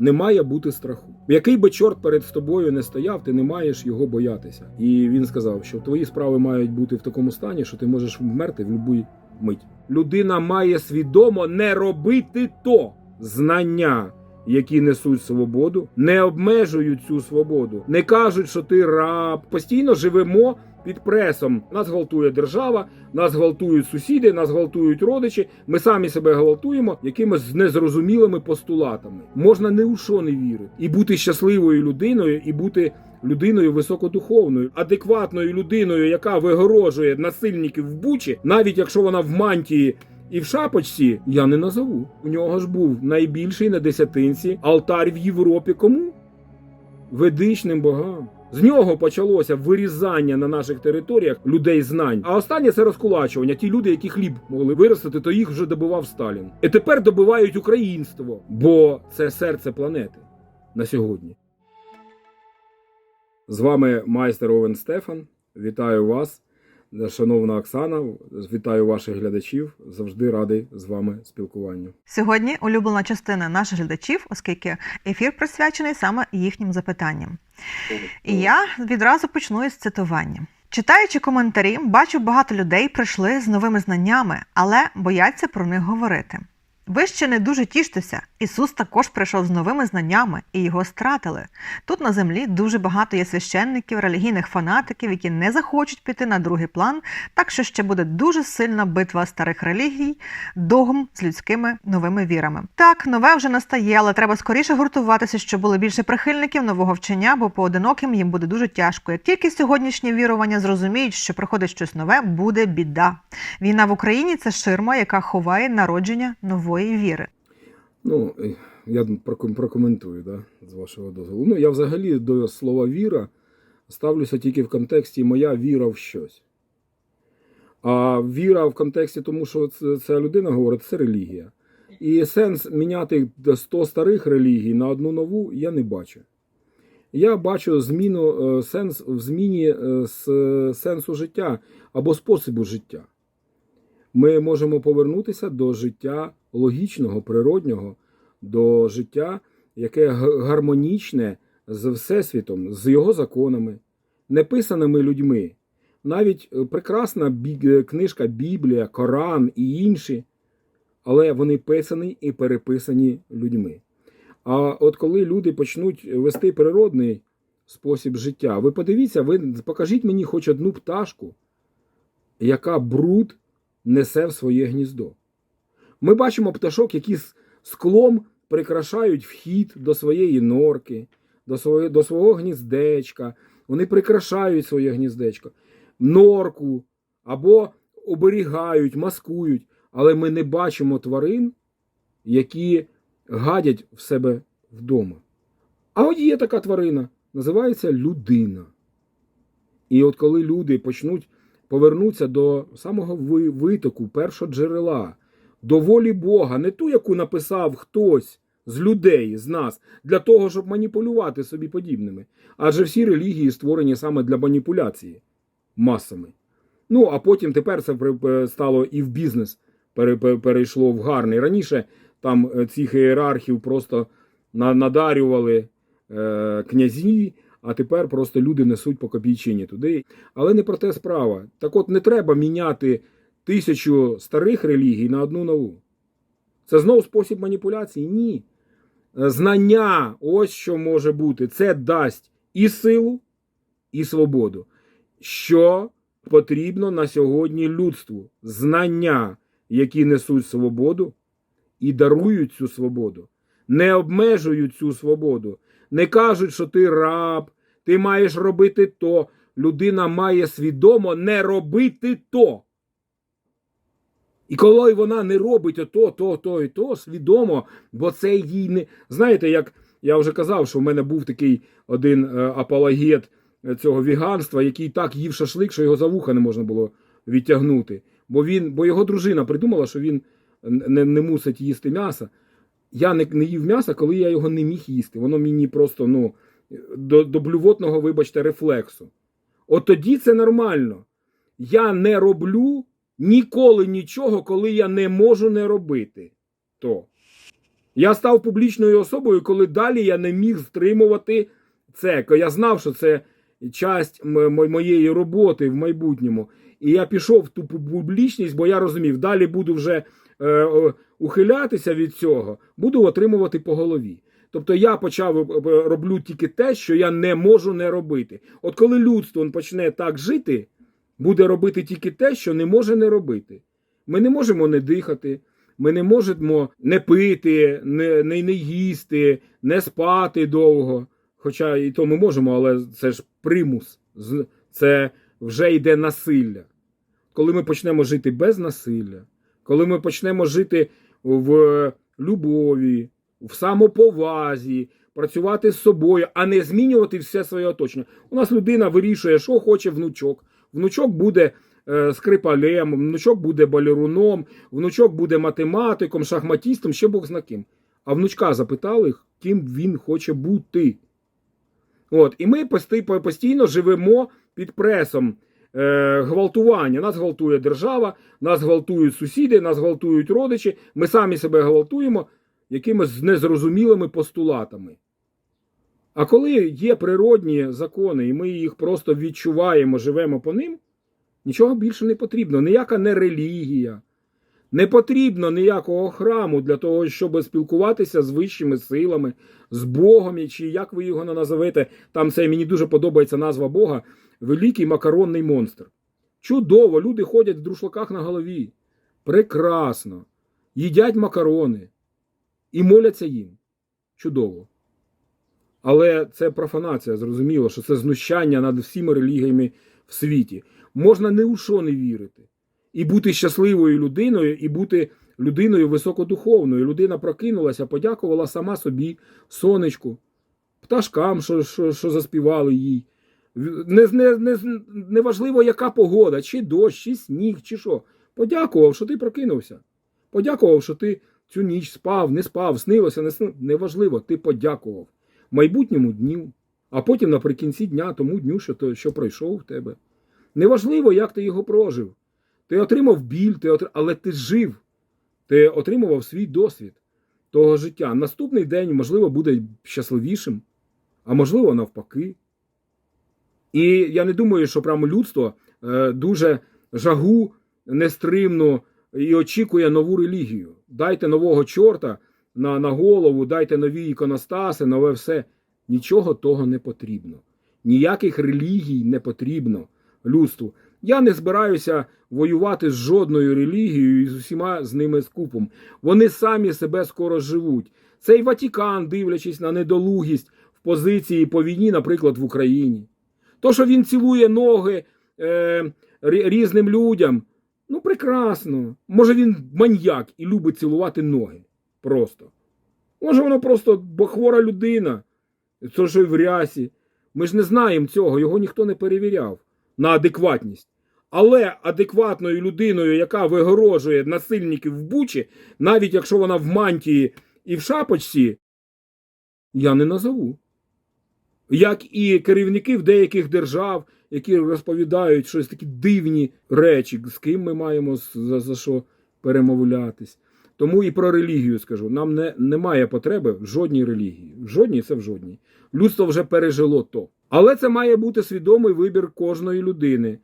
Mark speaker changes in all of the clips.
Speaker 1: не має бути страху. Який би чорт перед тобою не стояв, ти не маєш його боятися. І він сказав, що твої справи мають бути в такому стані, що ти можеш вмерти в будь-яку мить. Людина має свідомо не робити то знання. Які несуть свободу, не обмежують цю свободу, не кажуть, що ти раб. Постійно живемо під пресом. Нас гвалтує держава, нас гвалтують сусіди, нас гвалтують родичі. Ми самі себе гвалтуємо якимись незрозумілими постулатами. Можна ні у що не вірити і бути щасливою людиною, і бути людиною високодуховною, адекватною людиною, яка вигорожує насильників в бучі, навіть якщо вона в мантії. І в шапочці я не назову. У нього ж був найбільший на десятинці алтар в Європі. Кому? Ведичним богам. З нього почалося вирізання на наших територіях людей знань. А останнє це розкулачування. Ті люди, які хліб могли виростити, то їх вже добивав Сталін. І тепер добивають українство, бо це серце планети на сьогодні. З вами майстер Овен Стефан. Вітаю вас, шановна Оксана. Вітаю ваших глядачів. Завжди радий з вами спілкуванню.
Speaker 2: Сьогодні улюблена частина наших глядачів, оскільки ефір присвячений саме їхнім запитанням. І я відразу почну із цитування. Читаючи коментарі, бачу, багато людей прийшли з новими знаннями, але бояться про них говорити. Ви ще не дуже тіштеся. Ісус також прийшов з новими знаннями і його стратили. Тут на землі дуже багато є священників, релігійних фанатиків, які не захочуть піти на другий план, так що ще буде дуже сильна битва старих релігій, догм з людськими новими вірами. Так, нове вже настає, але треба скоріше гуртуватися, щоб було більше прихильників нового вчення, бо поодиноким їм буде дуже тяжко. Як тільки сьогоднішні вірування зрозуміють, що приходить щось нове, буде біда. Війна в Україні це ширма, яка ховає народження нової віри.
Speaker 1: Ну, я прокоментую, да, з вашого дозволу. Ну, я взагалі до слова віра ставлюся тільки в контексті моя віра в щось. А віра в контексті тому, що ця людина говорить, це релігія. І сенс міняти 100 старих релігій на одну нову я не бачу. Я бачу зміну, е, сенс в зміні е, сенсу життя або способу життя. Ми можемо повернутися до життя логічного, природнього, до життя, яке гармонічне з Всесвітом, з його законами, неписаними людьми. Навіть е, прекрасна е, книжка Біблія, Коран і інші, але вони писані і переписані людьми. А от коли люди почнуть вести природний спосіб життя, ви подивіться, ви покажіть мені хоч одну пташку, яка бруд несе в своє гніздо. Ми бачимо пташок, які з склом прикрашають вхід до своєї норки, до свого, до свого гніздечка. Вони прикрашають своє гніздечко, норку або оберігають, маскують. Але ми не бачимо тварин, які гадять в себе вдома. А от є така тварина, називається людина. І от коли люди почнуть повернуться до самого витоку, першого джерела, до волі Бога, не ту, яку написав хтось з людей, з нас, для того, щоб маніпулювати собі подібними. Адже всі релігії створені саме для маніпуляції масами. Ну, а потім тепер це е, стало і в бізнес пере- пере- перейшло в гарний. Раніше там е, цих ієрархів просто надарювали е, князі, а тепер просто люди несуть по копійчині туди. Але не про те справа. Так от не треба міняти тисячу старих релігій на одну нову. Це знову спосіб маніпуляції? Ні. Е, Знання, ось що може бути. Це дасть і силу, і свободу. Що потрібно на сьогодні людству? Знання, які несуть свободу і дарують цю свободу, не обмежують цю свободу, не кажуть, що ти раб, ти маєш робити то. Людина має свідомо не робити то. І коли вона не робить ото, то, то і то, свідомо, бо це їй не. Знаєте, як я вже казав, що в мене був такий один е, апологет е, цього віганства, який так їв шашлик, що його за вуха не можна було відтягнути. Бо він, бо його дружина придумала, що він не, не мусить їсти м'яса. Я не, не їв м'яса, коли я його не міг їсти. Воно мені просто ну, до, до блювотного, вибачте, рефлексу. От тоді це нормально. Я не роблю ніколи нічого, коли я не можу не робити. То. Я став публічною особою, коли далі я не міг стримувати це. Я знав, що це часть моєї роботи в майбутньому. І я пішов в ту публічність, бо я розумів, далі буду вже е, ухилятися від цього, буду отримувати по голові. Тобто я почав е, е, роблю тільки те, що я не можу не робити. От коли людство почне так жити, буде робити тільки те, що не може не робити. Ми не можемо не дихати, ми не можемо не пити, не, не, не їсти, не спати довго. Хоча і то ми можемо, але це ж примус, це вже йде насилля. Коли ми почнемо жити без насилля, коли ми почнемо жити в любові, в самоповазі, працювати з собою, а не змінювати все своє оточення. У нас людина вирішує, що хоче внучок. Внучок буде е, скрипалем, внучок буде балеруном, внучок буде математиком, шахматістом, ще Бог зна ким. А внучка запитали, ким він хоче бути. От, і ми постійно живемо під пресом е, гвалтування. Нас гвалтує держава, нас гвалтують сусіди, нас гвалтують родичі. Ми самі себе гвалтуємо якимись незрозумілими постулатами. А коли є природні закони, і ми їх просто відчуваємо, живемо по ним, нічого більше не потрібно. Ніяка не релігія. Не потрібно ніякого храму для того, щоб спілкуватися з вищими силами, з Богом, чи як ви його назовете. Там це мені дуже подобається назва Бога Великий макаронний монстр. Чудово, люди ходять в друшлаках на голові. Прекрасно. Їдять макарони і моляться їм. Чудово. Але це профанація, зрозуміло, що це знущання над всіма релігіями в світі. Можна ні у що не вірити. І бути щасливою людиною, і бути людиною високодуховною. Людина прокинулася, подякувала сама собі, сонечку, пташкам, що, що, що заспівали їй. Не, не, не, неважливо, яка погода, чи дощ, чи сніг, чи що. Подякував, що ти прокинувся. Подякував, що ти цю ніч спав, не спав, снилося, не снилося. Неважливо, ти подякував майбутньому дню, а потім наприкінці дня тому дню, що, то, що пройшов в тебе. Неважливо, як ти його прожив. Ти отримав біль, ти отр... але ти жив. Ти отримував свій досвід того життя. Наступний день, можливо, буде щасливішим, а можливо, навпаки. І я не думаю, що прямо людство е, дуже жагу нестримну і очікує нову релігію. Дайте нового чорта на, на голову, дайте нові іконостаси, нове все. Нічого того не потрібно. Ніяких релігій не потрібно людству. Я не збираюся воювати з жодною релігією і з усіма з ними скупом. Вони самі себе скоро живуть. Цей Ватікан, дивлячись на недолугість в позиції по війні, наприклад, в Україні. То, що він цілує ноги е, різним людям, ну прекрасно. Може він маньяк і любить цілувати ноги. Просто. Може, воно просто бо хвора людина, то що й в рясі. Ми ж не знаємо цього, його ніхто не перевіряв на адекватність. Але адекватною людиною, яка вигорожує насильників в бучі, навіть якщо вона в мантії і в шапочці, я не назову. Як і керівників деяких держав, які розповідають щось такі дивні речі, з ким ми маємо за, за що перемовлятись. Тому і про релігію скажу: нам не, немає потреби в жодній релігії. В жодній це в жодній. Людство вже пережило то. Але це має бути свідомий вибір кожної людини.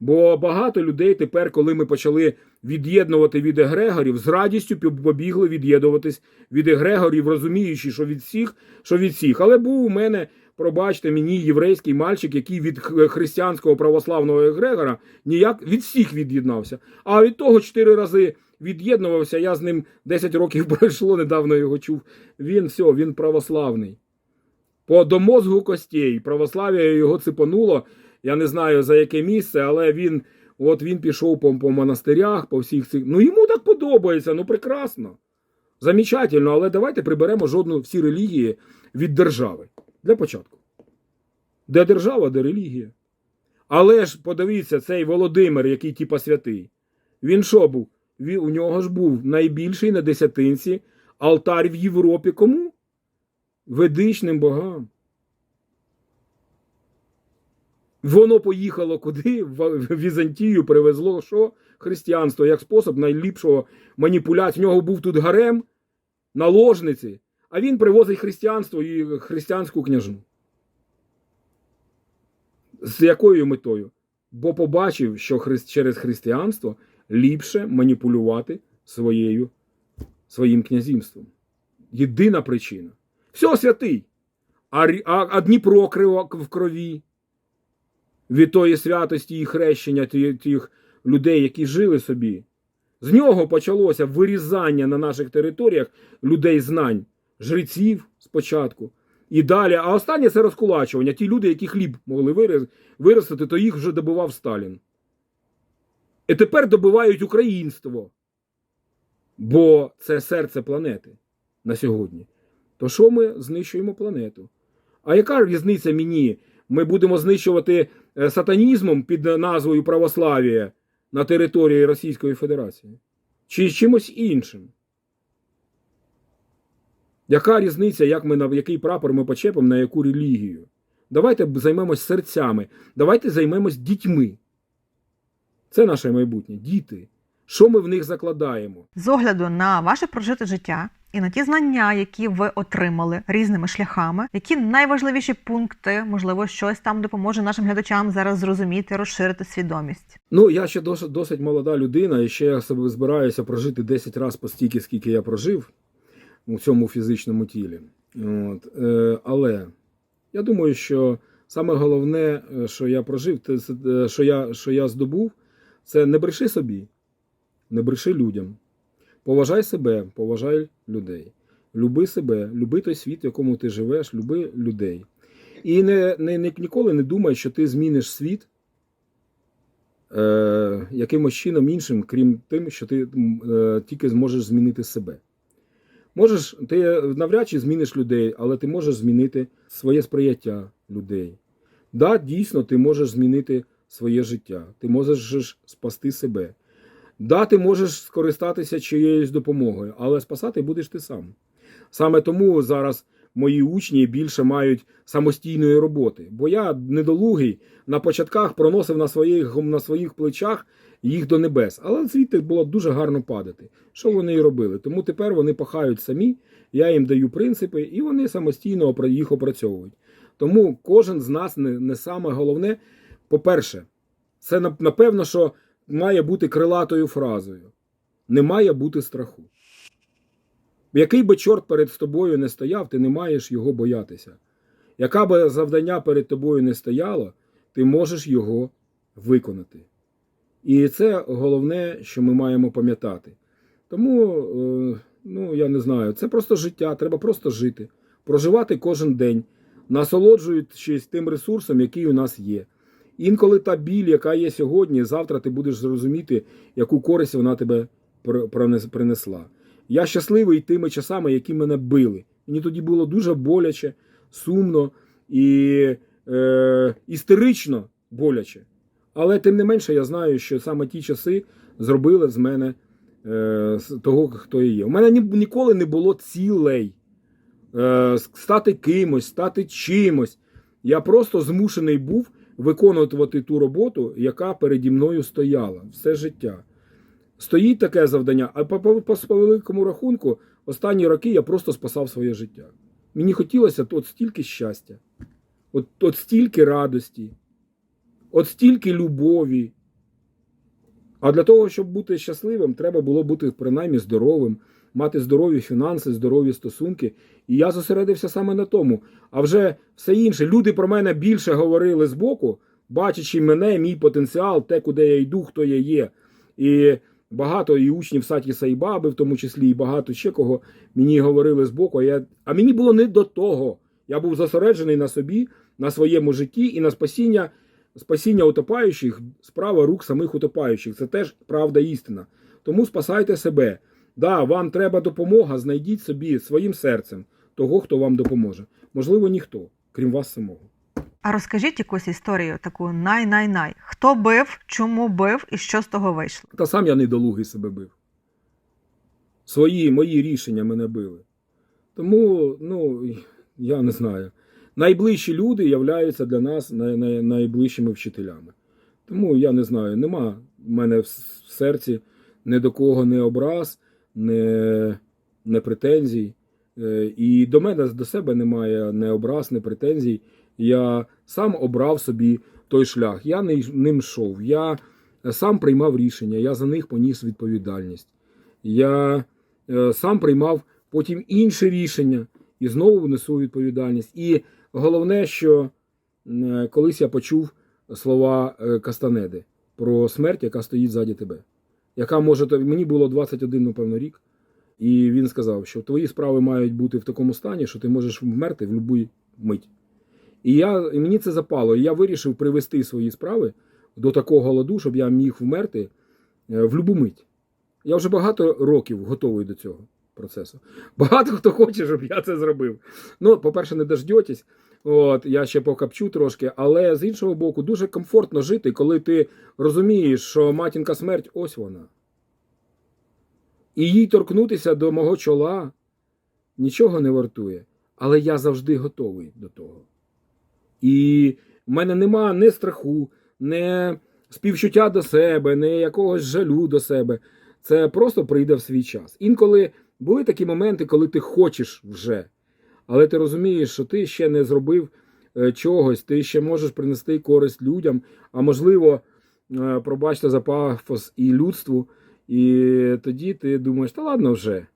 Speaker 1: Бо багато людей тепер, коли ми почали від'єднувати від егрегорів, з радістю побігли від'єднуватись від егрегорів, розуміючи, що від всіх, що від всіх. Але був у мене, пробачте мені, єврейський мальчик, який від християнського православного егрегора ніяк від всіх від'єднався. А від того чотири рази від'єднувався. Я з ним 10 років пройшло, недавно його чув. Він все, він православний. По до мозгу костей. Православ'я його ципануло. Я не знаю за яке місце, але він от він пішов по, по монастирях, по всіх цих. Ну йому так подобається, ну прекрасно. Замечательно, але давайте приберемо жодну всі релігії від держави. Для початку. Де держава, де релігія. Але ж подивіться, цей Володимир, який типа святий. Він що був? У нього ж був найбільший на десятинці алтарь в Європі. Кому? Ведичним богам. Воно поїхало куди? В Візантію привезло що? Християнство як спосіб найліпшого маніпуляції. В нього був тут гарем, наложниці, а він привозить християнство і християнську княжну. З якою метою? Бо побачив, що через християнство ліпше маніпулювати своєю, своїм князівством. Єдина причина. Все святий. А, а, Дніпро в крові від тої святості і хрещення тих людей, які жили собі. З нього почалося вирізання на наших територіях людей знань, жреців спочатку. І далі, а останнє це розкулачування. Ті люди, які хліб могли виростити, то їх вже добивав Сталін. І тепер добивають українство. Бо це серце планети на сьогодні. То що ми знищуємо планету? А яка різниця мені? Ми будемо знищувати е, сатанізмом під назвою православ'я на території Російської Федерації? Чи чимось іншим? Яка різниця, як ми, на який прапор ми почепимо на яку релігію? Давайте займемось серцями, давайте займемось дітьми. Це наше майбутнє. Діти. Що ми в них закладаємо?
Speaker 2: З огляду на ваше прожите життя і на ті знання, які ви отримали різними шляхами, які найважливіші пункти, можливо, щось там допоможе нашим глядачам зараз зрозуміти, розширити свідомість.
Speaker 1: Ну, я ще досить, досить молода людина, і ще я себе збираюся прожити 10 разів по стільки, скільки я прожив у цьому фізичному тілі. От. Е, але я думаю, що саме головне, е, що я прожив, це, е, що, я, що я здобув, це не бреши собі, не бреши людям. Поважай себе, поважай людей. Люби себе, люби той світ, в якому ти живеш, люби людей. І не, не, не, ніколи не думай, що ти зміниш світ е, якимось чином іншим, крім тим, що ти е, тільки зможеш змінити себе. Можеш, ти навряд чи зміниш людей, але ти можеш змінити своє сприяття людей. Да, дійсно, ти можеш змінити своє життя, ти можеш спасти себе. Да, ти можеш скористатися чиєюсь допомогою, але спасати будеш ти сам. Саме тому зараз мої учні більше мають самостійної роботи, бо я недолугий на початках проносив на своїх, на своїх плечах їх до небес. Але звідти було дуже гарно падати. Що вони і робили? Тому тепер вони пахають самі, я їм даю принципи, і вони самостійно їх опрацьовують. Тому кожен з нас не, не саме головне. По-перше, це напевно, що має бути крилатою фразою: не має бути страху. Який би чорт перед тобою не стояв, ти не маєш його боятися. Яка би завдання перед тобою не стояло, ти можеш його виконати. І це головне, що ми маємо пам'ятати. Тому, е, ну, я не знаю, це просто життя, треба просто жити, проживати кожен день, насолоджуючись тим ресурсом, який у нас є. Інколи та біль, яка є сьогодні, завтра ти будеш зрозуміти, яку користь вона тебе принесла. Я щасливий тими часами, які мене били. Мені тоді було дуже боляче, сумно і е, істерично боляче. Але тим не менше, я знаю, що саме ті часи зробили з мене е, того, хто я є. У мене ні, ніколи не було цілей е, стати кимось, стати чимось. Я просто змушений був виконувати ту роботу, яка переді мною стояла все життя. Стоїть таке завдання, а по, по, по, великому рахунку, останні роки я просто спасав своє життя. Мені хотілося от стільки щастя, от, от стільки радості, от стільки любові. А для того, щоб бути щасливим, треба було бути принаймні здоровим, мати здорові фінанси, здорові стосунки. І я зосередився саме на тому. А вже все інше. Люди про мене більше говорили збоку, бачачи мене, мій потенціал, те, куди я йду, хто я є. І багато і учнів Саті Сайбаби, в тому числі, і багато ще кого мені говорили збоку. А, я... а мені було не до того. Я був зосереджений на собі, на своєму житті і на спасіння. Спасіння утопаючих справа рук самих утопаючих. Це теж правда істина. Тому спасайте себе. Да, вам треба допомога, знайдіть собі своїм серцем того, хто вам допоможе. Можливо, ніхто, крім вас самого.
Speaker 2: А розкажіть якусь історію таку най-най-най. Хто бив, чому бив і що з того вийшло?
Speaker 1: Та сам я недолугий себе бив. Свої мої рішення мене били. Тому, ну, я не знаю. Найближчі люди являються для нас най, най, найближчими вчителями. Тому я не знаю, нема в мене в серці ні до кого не образ, не, не претензій. Е, І до мене до себе немає не образ, не претензій. Я сам обрав собі той шлях. Я ним йшов. Я сам приймав рішення, я за них поніс відповідальність. Я е, сам приймав потім інші рішення і знову несу відповідальність. І головне, що е, колись я почув слова Кастанеди про смерть, яка стоїть ззаді тебе. Яка може мені було 21, напевно, рік. І він сказав, що твої справи мають бути в такому стані, що ти можеш вмерти в будь-яку мить. І, я, і мені це запало. І я вирішив привести свої справи до такого ладу, щоб я міг вмерти е, в будь-яку мить. Я вже багато років готовий до цього процесу. Багато хто хоче, щоб я це зробив. Ну, по-перше, не дождетесь. От, я ще покапчу трошки, але з іншого боку, дуже комфортно жити, коли ти розумієш, що матінка смерть ось вона. І їй торкнутися до мого чола нічого не вартує. Але я завжди готовий до того. І в мене нема ні страху, ні співчуття до себе, ні якогось жалю до себе. Це просто прийде в свій час. Інколи були такі моменти, коли ти хочеш вже, але ти розумієш, що ти ще не зробив е, чогось, ти ще можеш принести користь людям, а можливо, е, пробачте за пафос і людству. І тоді ти думаєш, та ладно вже.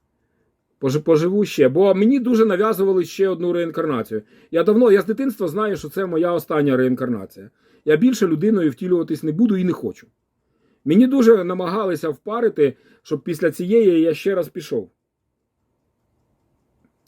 Speaker 1: Поживу ще. Бо мені дуже нав'язували ще одну реінкарнацію. Я давно, я з дитинства знаю, що це моя остання реінкарнація. Я більше людиною втілюватись не буду і не хочу. Мені дуже намагалися впарити, щоб після цієї я ще раз пішов.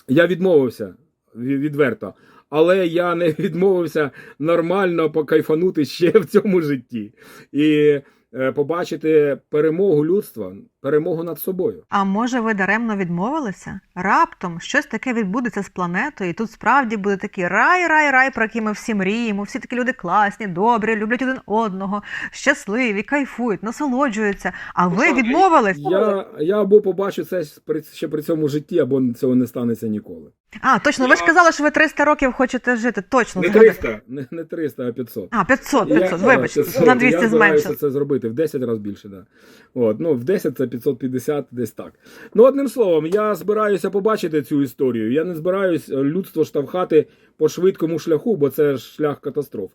Speaker 1: Я відмовився відверто. Але я не відмовився нормально покайфанути ще в цьому житті. І е, побачити перемогу людства, перемогу над собою.
Speaker 2: А може, ви даремно відмовилися? Раптом щось таке відбудеться з планетою, і тут справді буде такий рай, рай, рай, про який ми всі мріємо. Всі такі люди класні, добрі, люблять один одного, щасливі, кайфують, насолоджуються. А ви відмовились?
Speaker 1: Я, я або побачу це ще при цьому житті, або цього не станеться ніколи.
Speaker 2: А, точно, ви ж казали, що ви 300 років хочете жити. Точно
Speaker 1: Не 300, не, не 300, а 500.
Speaker 2: А, 500,
Speaker 1: Я-
Speaker 2: 500,
Speaker 1: да,
Speaker 2: вибачте,
Speaker 1: 500.
Speaker 2: на 200
Speaker 1: я
Speaker 2: зменшив.
Speaker 1: це зробити в 10 разів більше. Да. От, ну, в 10 це 550, десь так. Ну, одним словом, я збираюся побачити цю історію. Я не збираюсь е, людство штовхати по швидкому шляху, бо це шлях катастроф.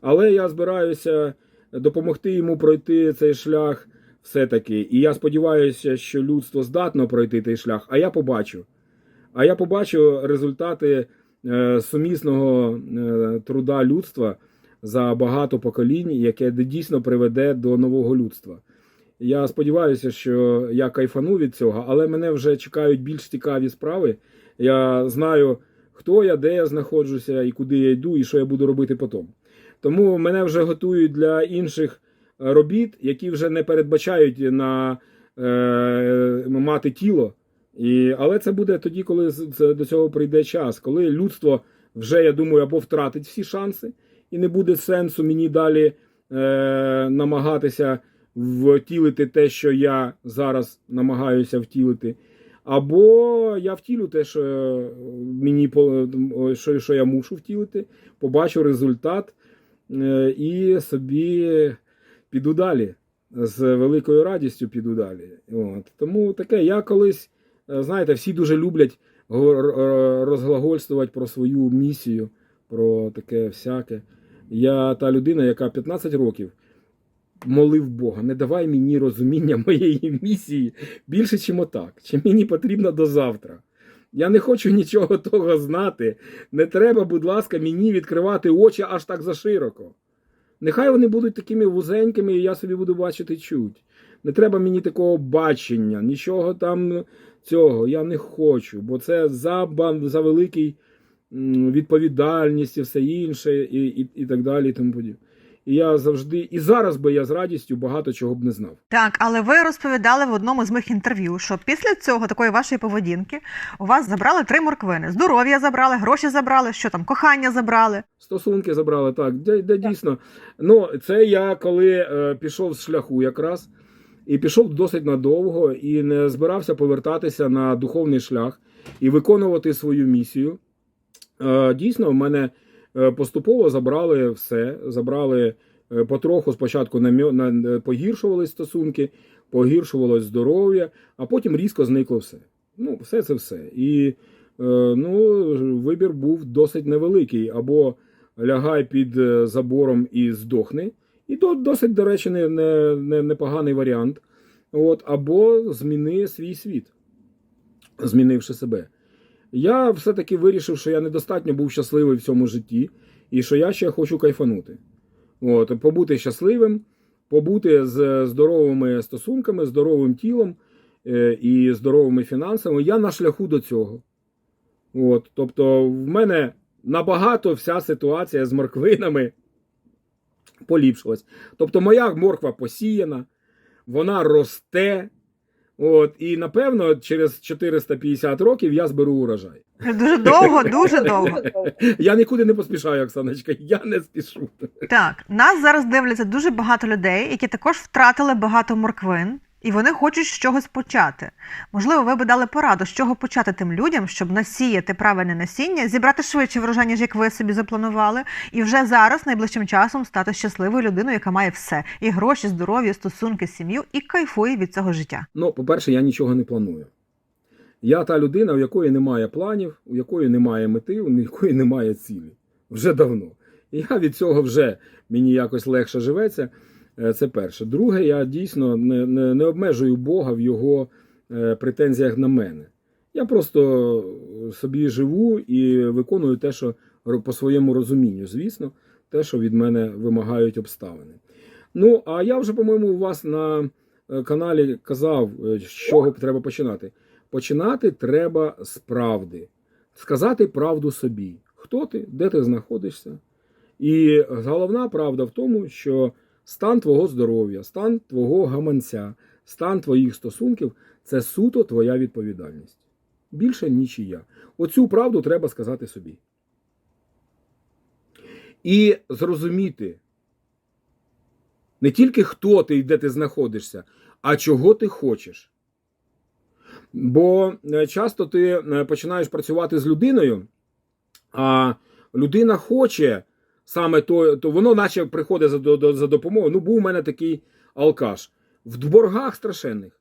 Speaker 1: Але я збираюся допомогти йому пройти цей шлях все-таки. І я сподіваюся, що людство здатно пройти цей шлях, а я побачу. А я побачу результати е, сумісного е, труда людства за багато поколінь, яке дійсно приведе до нового людства. Я сподіваюся, що я кайфану від цього, але мене вже чекають більш цікаві справи. Я знаю, хто я, де я знаходжуся, і куди я йду, і що я буду робити потім. Тому мене вже готують для інших е, робіт, які вже не передбачають на е, мати тіло. І, але це буде тоді, коли до цього прийде час, коли людство вже, я думаю, або втратить всі шанси, і не буде сенсу мені далі е, намагатися втілити те, що я зараз намагаюся втілити. Або я втілю те, що мені по- що, що я мушу втілити, побачу результат е, і собі піду далі. З великою радістю піду далі. От. Тому таке, я колись, е, знаєте, всі дуже люблять розглагольствувати про свою місію, про таке всяке. Я та людина, яка 15 років молив Бога, не давай мені розуміння моєї місії більше, чим отак, чи мені потрібно до завтра. Я не хочу нічого того знати. Не треба, будь ласка, мені відкривати очі аж так зашироко. Нехай вони будуть такими вузенькими, і я собі буду бачити чуть. Не треба мені такого бачення, нічого там цього я не хочу, бо це за, за великий відповідальність і все інше, і, і, і так далі. І тому подібне. І я завжди, і зараз би я з радістю багато чого б не знав.
Speaker 2: Так, але ви розповідали в одному з моїх інтерв'ю, що після цього такої вашої поведінки у вас забрали три морквини: здоров'я забрали, гроші забрали, що там, кохання забрали.
Speaker 1: Стосунки забрали, так, де, де дійсно. Ну, це я коли е, пішов з шляху якраз, і пішов досить надовго, і не збирався повертатися на духовний шлях і виконувати свою місію. Е, дійсно, в мене поступово забрали все. Забрали е, потроху спочатку на, погіршувались стосунки, погіршувалось здоров'я, а потім різко зникло все. Ну, все це все. І е, ну, вибір був досить невеликий. Або лягай під е, забором і здохни. І то досить, до речі, не, не, не, непоганий варіант. От, або зміни свій світ, змінивши себе. Я все-таки вирішив, що я недостатньо був щасливий в цьому житті, і що я ще хочу кайфанути. От, побути щасливим, побути з здоровими стосунками, здоровим тілом е, і здоровими фінансами. Я на шляху до цього. От, тобто, в мене набагато вся ситуація з морквинами поліпшилась. Тобто, моя морква посіяна, вона росте. От, і напевно, через 450 років я зберу урожай.
Speaker 2: Дуже довго, дуже довго.
Speaker 1: Я нікуди не поспішаю, Оксаночка, я не спішу.
Speaker 2: Так, нас зараз дивляться дуже багато людей, які також втратили багато морквин, і вони хочуть з чогось почати. Можливо, ви би дали пораду, з чого почати тим людям, щоб насіяти правильне насіння, зібрати швидше врожай, ніж як ви собі запланували, і вже зараз, найближчим часом, стати щасливою людиною, яка має все: і гроші, здоров'я, стосунки, сім'ю, і кайфує від цього життя.
Speaker 1: Ну, по-перше, я нічого не планую. Я та людина, у якої немає планів, у якої немає мети, у якої немає цілі. Вже давно. Я від цього вже мені якось легше живеться. Е, Це перше. Друге, я дійсно не, не, не обмежую Бога в його е, претензіях на мене. Я просто собі живу і виконую те, що по своєму розумінню, звісно, те, що від мене вимагають обставини. Ну, а я вже, по-моєму, у вас на е, каналі казав, з чого треба починати. Починати треба з правди. Сказати правду собі. Хто ти, де ти знаходишся. І головна правда в тому, що стан твого здоров'я, стан твого гаманця, стан твоїх стосунків це суто твоя відповідальність. Більше нічия. Оцю правду треба сказати собі. І зрозуміти не тільки хто ти і де ти знаходишся, а чого ти хочеш. Бо е, часто ти е, починаєш працювати з людиною, а людина хоче саме то, то воно наче приходить за, за допомогою. Ну, був у мене такий алкаш. В боргах страшенних.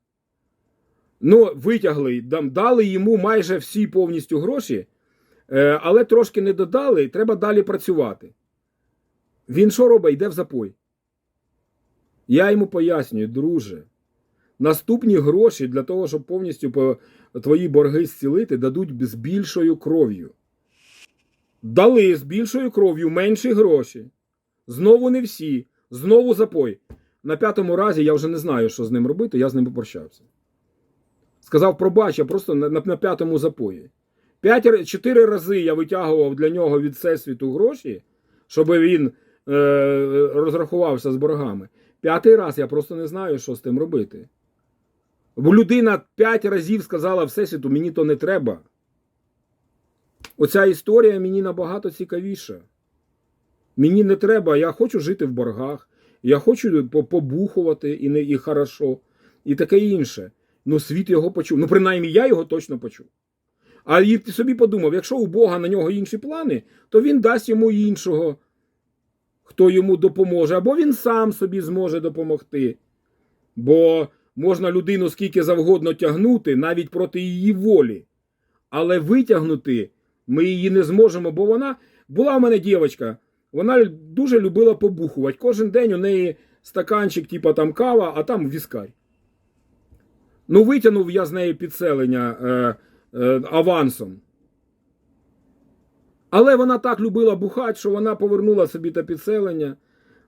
Speaker 1: Ну, витягли, дали йому майже всі повністю гроші, е, але трошки не додали, треба далі працювати. Він що робить? Йде в запой. Я йому пояснюю, друже. Наступні гроші для того, щоб повністю твої борги зцілити, дадуть з більшою кров'ю. Дали з більшою кров'ю менші гроші. Знову не всі. Знову запой. На п'ятому разі я вже не знаю, що з ним робити, я з ним попрощався. Сказав, пробач, я просто на, на, на п'ятому запої. Чотири рази я витягував для нього від всесвіту гроші, щоб він е, розрахувався з боргами. П'ятий раз я просто не знаю, що з тим робити. Бо людина п'ять разів сказала Всесвіту, мені то не треба. Оця історія мені набагато цікавіша. Мені не треба, я хочу жити в боргах, я хочу побухувати і, не, і хорошо, і таке інше. Ну, світ його почув. Ну, принаймні, я його точно почув. А ти собі подумав, якщо у Бога на нього інші плани, то він дасть йому іншого, хто йому допоможе, або він сам собі зможе допомогти. Бо можна людину скільки завгодно тягнути, навіть проти її волі. Але витягнути ми її не зможемо, бо вона була в мене дівчинка, вона дуже любила побухувати. Кожен день у неї стаканчик, типа там кава, а там віскарь. Ну, витягнув я з неї підселення е, е, авансом. Але вона так любила бухати, що вона повернула собі те підселення.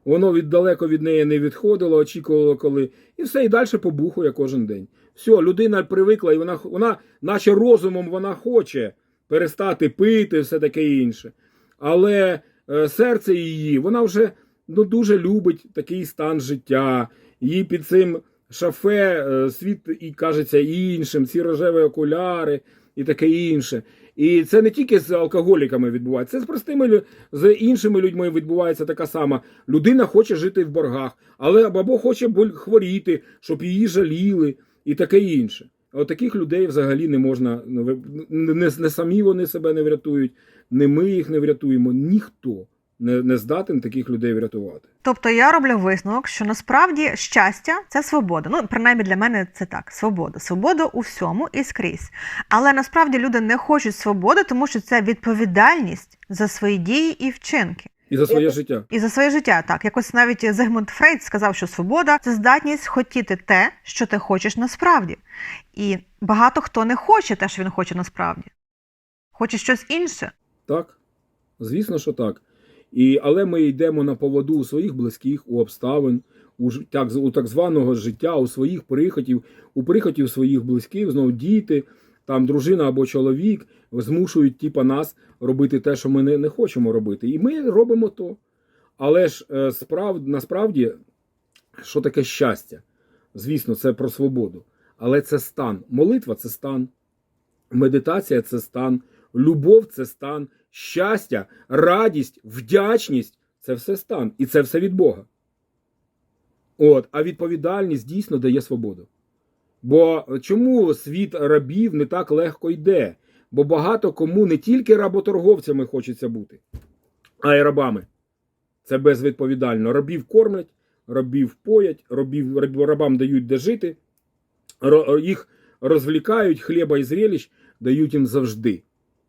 Speaker 1: Воно віддалеко від неї не відходило, очікувало коли. І все, і далі побухує кожен день. Все, людина привикла, і вона, вона, наче розумом, вона хоче перестати пити, все таке інше. Але е, серце її, вона вже ну, дуже любить такий стан життя. Їй під цим шафе е, світ і кажеться іншим, ці рожеві окуляри і таке інше. І це не тільки з алкоголіками відбувається, це з простими з іншими людьми відбувається така сама. Людина хоче жити в боргах, але або хоче хворіти, щоб її жаліли, і таке інше. От таких людей взагалі не можна ну, не, не самі вони себе не врятують, не ми їх не врятуємо. Ніхто. не, не здатен таких людей врятувати.
Speaker 2: Тобто я роблю висновок, що насправді щастя це свобода. Ну, принаймні для мене це так: свобода. Свобода у всьому і скрізь. Але насправді люди не хочуть свободи, тому що це відповідальність за свої дії і вчинки.
Speaker 1: І за своє життя.
Speaker 2: І за своє життя так. Якось навіть Зигмунд Фрейд сказав, що свобода це здатність хотіти те, що ти хочеш насправді. І багато хто не хоче те, що він хоче насправді. Хоче щось інше.
Speaker 1: Так, звісно, що так. І, але ми йдемо на поводу у своїх близьких, у обставин, у, так, у так званого життя, у своїх прихотів, у прихотів своїх близьких, знову діти, там дружина або чоловік змушують типа, нас робити те, що ми не, не хочемо робити. І ми робимо то. Але ж е, справ, насправді, що таке щастя? Звісно, це про свободу. Але це стан. Молитва це стан, медитація це стан, любов це стан, щастя, радість, вдячність це все стан. І це все від Бога. От, а відповідальність дійсно дає свободу. Бо чому світ рабів не так легко йде? Бо багато кому не тільки работорговцями хочеться бути, а й рабами. Це безвідповідально. Рабів кормлять, рабів поять, рабів, раб- рабам дають де жити, їх розвлікають, хліба і зрелищ дають їм завжди.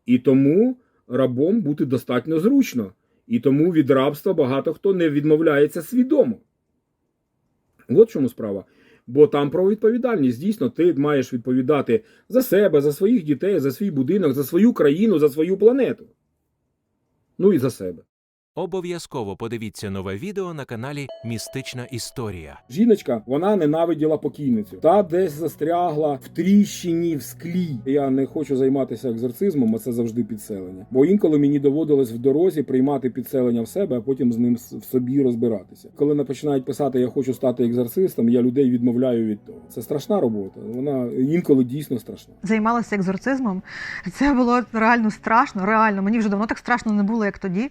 Speaker 1: І тому рабом бути достатньо зручно. І тому від рабства багато хто не відмовляється свідомо. От чому справа. Бо там про відповідальність. Дійсно, ти маєш відповідати за себе, за своїх дітей, за свій будинок, за свою країну, за свою планету. Ну і за себе.
Speaker 3: Обов'язково подивіться нове відео на каналі Містична Історія.
Speaker 1: Жіночка, вона ненавиділа покійницю. Та десь застрягла в тріщині в склі. Я не хочу займатися екзорцизмом, а це завжди підселення. Бо інколи мені доводилось в дорозі приймати підселення в себе, а потім з ним в собі розбиратися. Коли не починають писати Я хочу стати екзорцистом, я людей відмовляю від того. Це страшна робота. Вона інколи дійсно страшна.
Speaker 2: Займалася екзорцизмом. Це було реально страшно. Реально, мені вже давно так страшно не було, як тоді.